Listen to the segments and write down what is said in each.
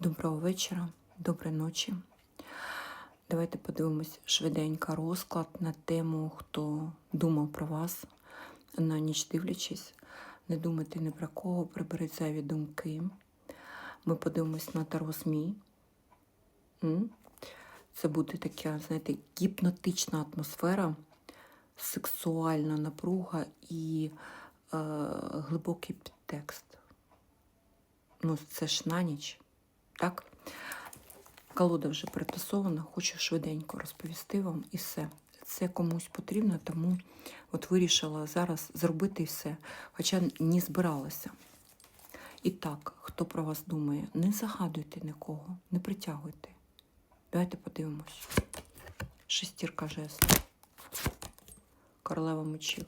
Доброго вечора, доброї ночі. Давайте подивимось швиденько розклад на тему, хто думав про вас на ніч дивлячись. Не думайте ні про кого, приберіть зайві думки. Ми подивимось на Таро ЗМІ. Це буде така, знаєте, гіпнотична атмосфера, сексуальна напруга і е, глибокий підтекст. Ну, це ж на ніч. Так? Колода вже притасована, хочу швиденько розповісти вам і все. Це комусь потрібно, тому от вирішила зараз зробити все, хоча не збиралася. І так, хто про вас думає, не загадуйте нікого, не притягуйте. Давайте подивимось. Шестірка жезлів. Королева мечів.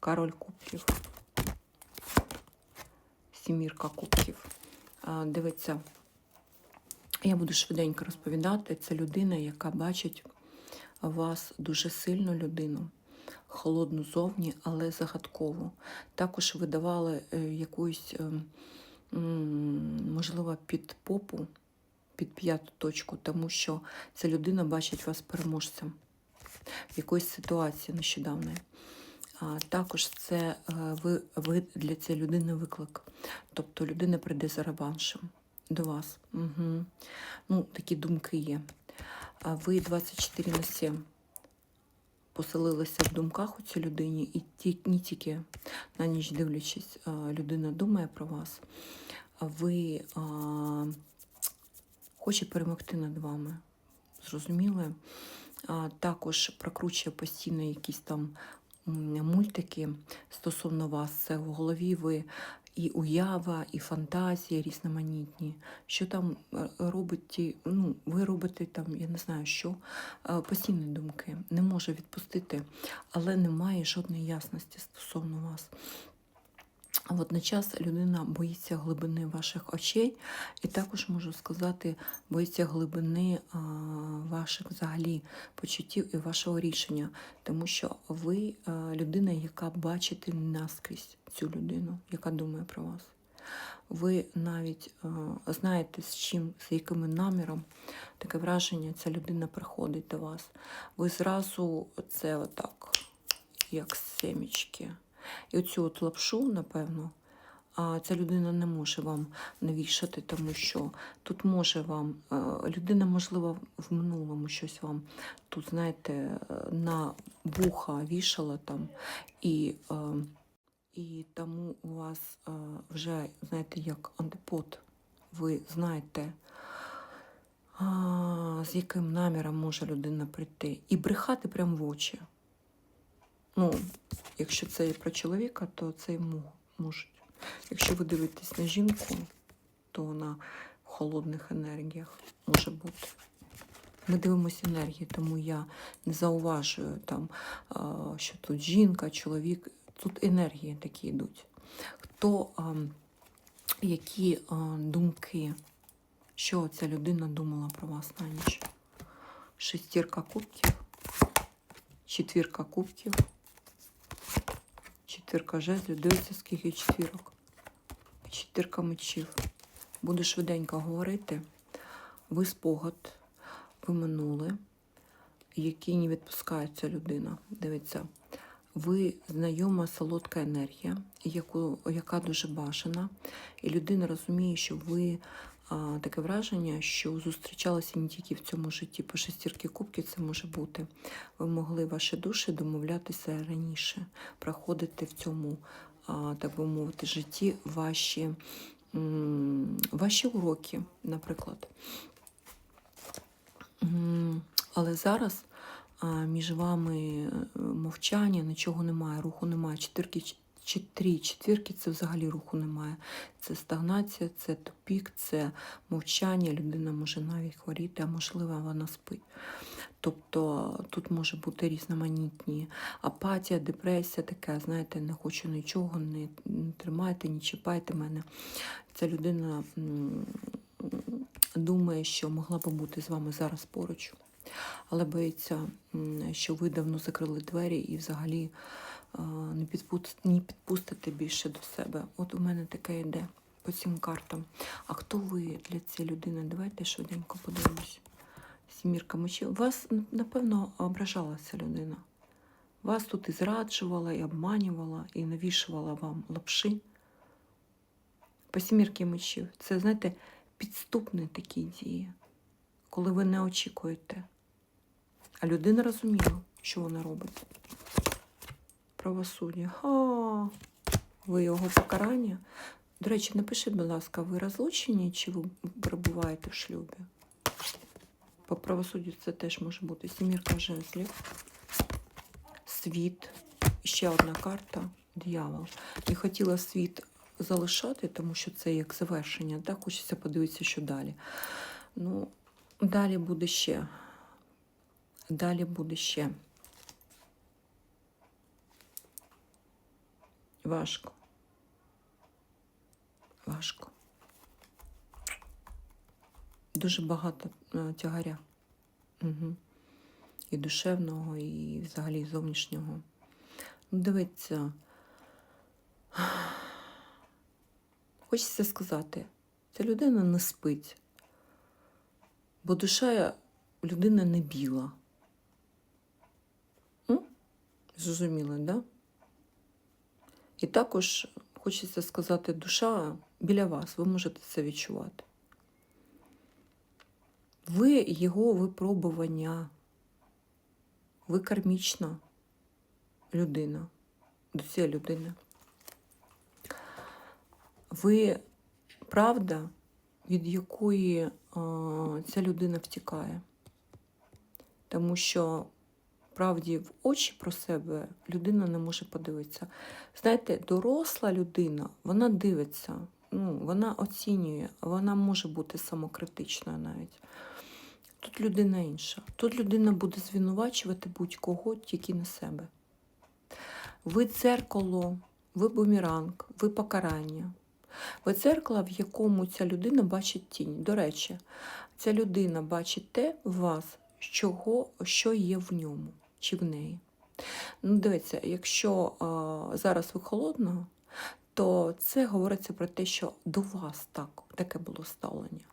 Король кубків. Сімірка кубків. Дивиться, я буду швиденько розповідати. Це людина, яка бачить вас дуже сильну людину, холодну зовні, але загадкову. Також видавали е, якусь, е, можливо, під попу, під п'яту точку, тому що ця людина бачить вас переможцем в якоїсь ситуації нещодавної. Також це е, ви, ви для цієї людини виклик. Тобто людина прийде за реваншем до вас. Угу. Ну, такі думки є. А ви 24 на 7 поселилися в думках у цій людині, і ті, не тільки на ніч дивлячись, людина думає про вас, ви а, хоче перемогти над вами. Зрозуміли? А, також прокручує постійно якісь там мультики стосовно вас. Це в голові ви і уява, і фантазія різноманітні. Що там е, робить ті, ну, ви робите там, я не знаю що, е, постійні думки. Не може відпустити, але немає жодної ясності стосовно вас. Водночас людина боїться глибини ваших очей, і також можу сказати, боїться глибини ваших взагалі почуттів і вашого рішення, тому що ви людина, яка бачите наскрізь цю людину, яка думає про вас. Ви навіть знаєте, з чим, з яким наміром таке враження, ця людина приходить до вас. Ви зразу це отак, як семічки. І оцю от лапшу, напевно, ця людина не може вам навішати, тому що тут може вам, е, людина, можливо, в минулому щось вам тут, знаєте, на вуха вішала там, і, е, і тому у вас е, вже, знаєте, як антипод, ви знаєте, а, з яким наміром може людина прийти, і брехати прямо в очі. Ну, якщо це про чоловіка, то це йому можуть. Якщо ви дивитесь на жінку, то вона в холодних енергіях може бути. Ми дивимося енергії, тому я не зауважую, там, що тут жінка, чоловік. Тут енергії такі йдуть. Хто, які думки, що ця людина думала про вас на ніч? Шестірка кубків, четвірка кубків. Четвірка жезлів. Дивіться, скільки четвірок. Четвірка мечів. Буду швиденько говорити. Ви спогад, ви минули, який не відпускає ця людина. Дивіться, ви знайома солодка енергія, яку, яка дуже бажана. І людина розуміє, що ви таке враження, що зустрічалися не тільки в цьому житті. По шестірки кубків це може бути. Ви могли ваші душі домовлятися раніше, проходити в цьому, так би мовити, житті ваші, ваші уроки, наприклад. Але зараз між вами е, мовчання, нічого немає, руху немає. Чотирки, чи три четвірки це взагалі руху немає. Це стагнація, це тупік, це мовчання. Людина може навіть хворіти, а можливо, вона спить. Тобто тут може бути різноманітні апатія, депресія, така, знаєте, не хочу нічого, не, тримайте, не чіпайте мене. Ця людина думає, що могла би бути з вами зараз поруч, але боїться, що ви давно закрили двері і взагалі не підпустите, не підпустите більше до себе. От у мене таке йде. по цим картам. А хто ви для цієї людини? Давайте швиденько подивимось. Сімірка мечів. Вас, напевно, ображала ця людина. Вас тут і зраджувала, і обманювала, і навішувала вам лапши. По сімірки мечів. Це, знаєте, підступні такі дії, коли ви не очікуєте. А людина розуміла, що вона робить. Правосуддя. А, ви його покарання. До речі, напишіть, будь ласка, ви розлучені чи ви перебуваєте в шлюбі? По правосуддю це теж може бути сімірка жезлів, світ, ще одна карта, дьявол. І хотіла світ залишати, тому що це як завершення. Так, хочеться подивитися, що далі. Ну, далі буде ще. Далі буде ще. Важко. Важко. Дуже багато е, тягаря. Угу. І душевного, і взагалі зовнішнього. Ну, дивіться. Хочеться сказати, ця людина не спить, бо душа людини не біла. Зрозуміло? Да? І також хочеться сказати, душа біля вас, ви можете це відчувати. Ви його випробування, ви кармічна людина цієї людини. Ви правда, від якої а, ця людина втікає. Тому що правді в очі про себе людина не може подивитися. Знаєте, доросла людина, вона дивиться, ну, вона оцінює, вона може бути самокритичною навіть. Тут людина інша. Тут людина буде звинувачувати будь-кого, тільки не себе. Ви дзеркало, ви бумеранг, ви покарання. Ви дзеркало, в якому ця людина бачить тінь. До речі, ця людина бачить те в вас, що є в ньому чи в неї. Ну, дивіться, якщо а, зараз ви холодна, то це говориться про те, що до вас так, таке було ставлення.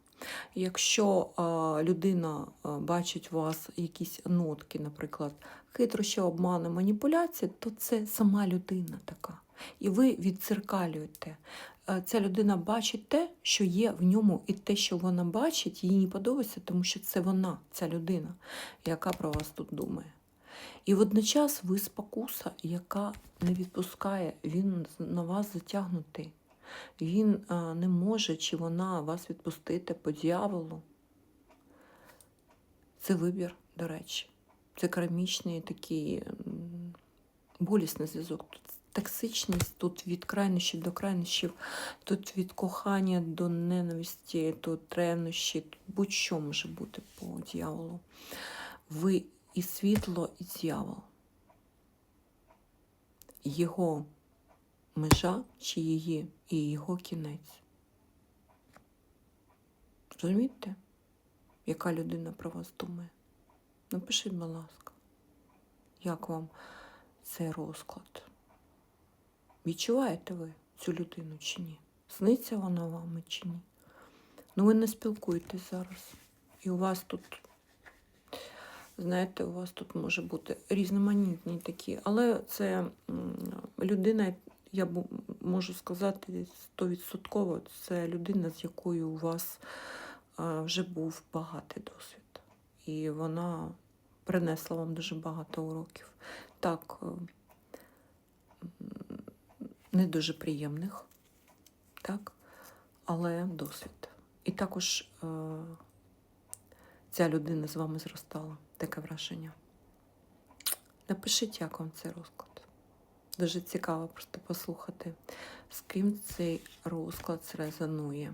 Якщо а, людина а, бачить у вас якісь нотки, наприклад, хитрощі, обмани, маніпуляції, то це сама людина така. І ви відзеркалюєте. А Ця людина бачить те, що є в ньому, і те, що вона бачить, їй не подобається, тому що це вона, ця людина, яка про вас тут думає. І водночас ви спокуса, яка не відпускає, він на вас затягнутий. Він а, не може чи вона вас відпустити по дьяволу. Це вибір, до речі. Це кармічний такий болісний зв'язок. Тут токсичність, тут від крайнощів до крайнощів, тут від кохання до ненависті, тут ревнощі, тут будь-що може бути по дьяволу. Ви і світло, і дьявол. Його межа чи її і його кінець. Розумієте, яка людина про вас думає? Напишіть, будь ласка, як вам цей розклад? Відчуваєте ви цю людину чи ні? Сниться вона вами чи ні? Ну, ви не спілкуєтесь зараз. І у вас тут Знаєте, у вас тут може бути різноманітні такі, але це людина, я можу сказати, стовідсотково, це людина, з якою у вас вже був багатий досвід. І вона принесла вам дуже багато уроків. Так, не дуже приємних, так, але досвід. І також ця людина з вами зростала. Таке враження. Напишіть, як вам цей розклад. Дуже цікаво просто послухати, з ким цей розклад резонує.